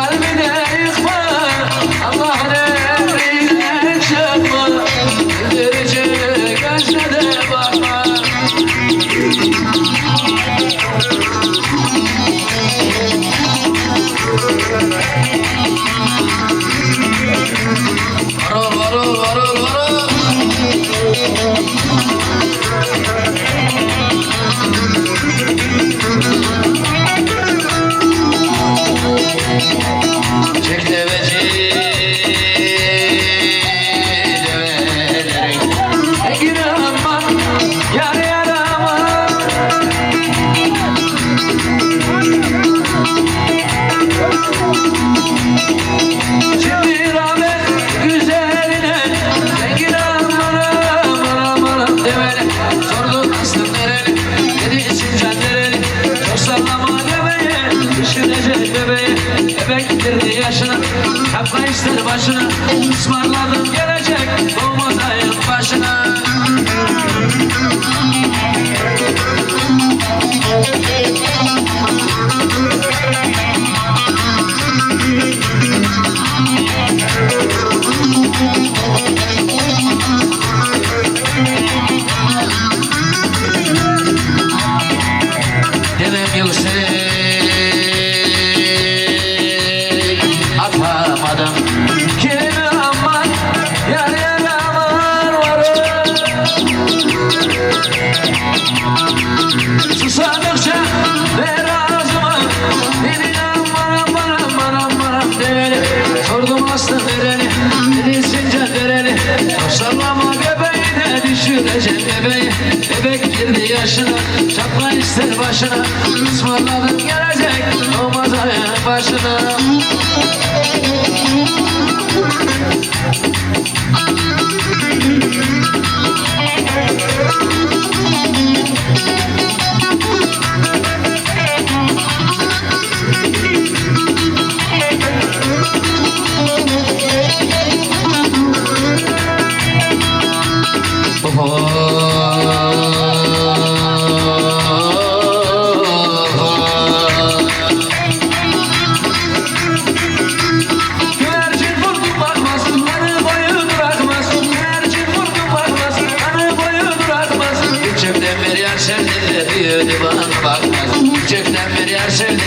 அல்விட yaşını Kaplayışları başını Ismarladım gel Bebek girdi yaşına Çakma işler başına. Ismarladın gelecek Olmaz ayağın başına. Müzik passion.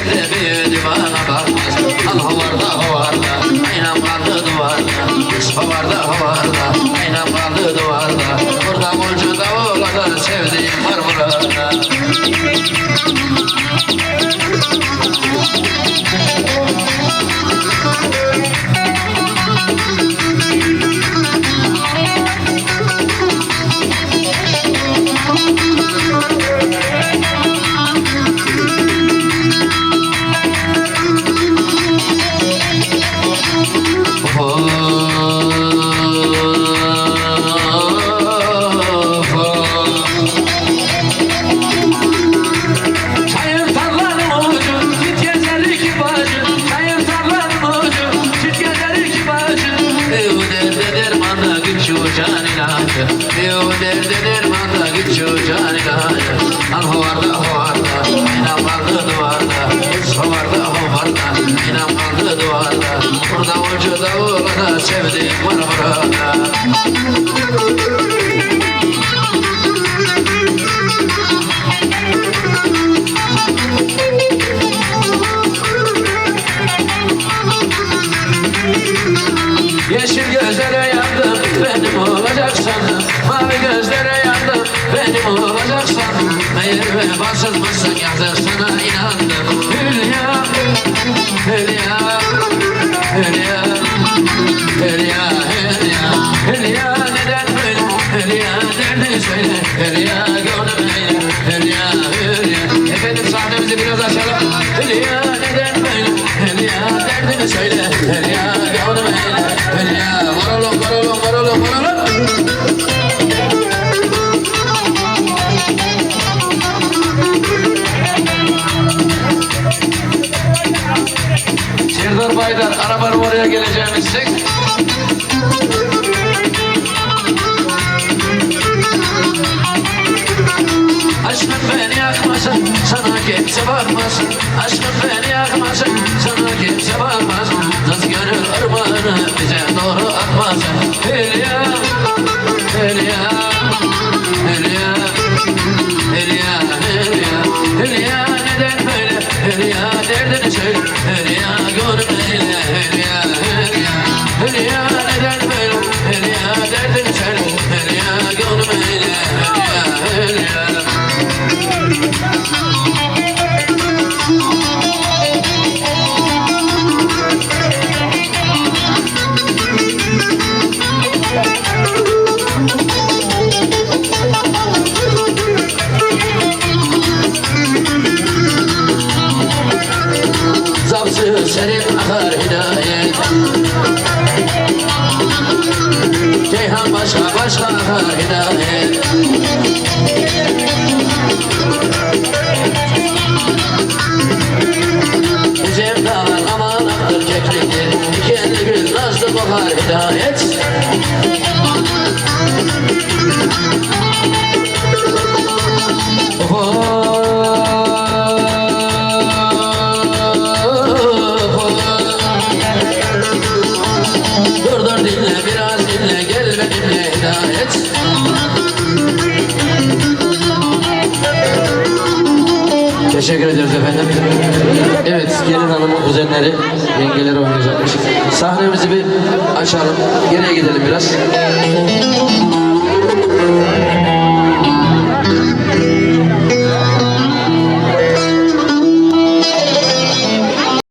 Burada vücuda vurana sevdiğim var Hülya neden böyle Hülya nerede söyle Hülya gördüm beni Hülya Hülya Efendim sahnemizi biraz açalım Hülya neden böyle söyle Hülya gördüm beni Hülya varalım varalım varalım varalım Aşkın beni yakmasın sana kimse varmasın Aşkın beni yakmasın sana kimse varmasın Kız gönül ırmağını bize doğru akmasın Hülya, Hülya. শরীফ আবার হৃদয়ের চেহা বাসা বাসা আবার হৃদয়ের Teşekkür ediyoruz efendim. Evet, gelin hanımın kuzenleri, yengeleri oynayacakmış. Sahnemizi bir açalım, geriye gidelim biraz.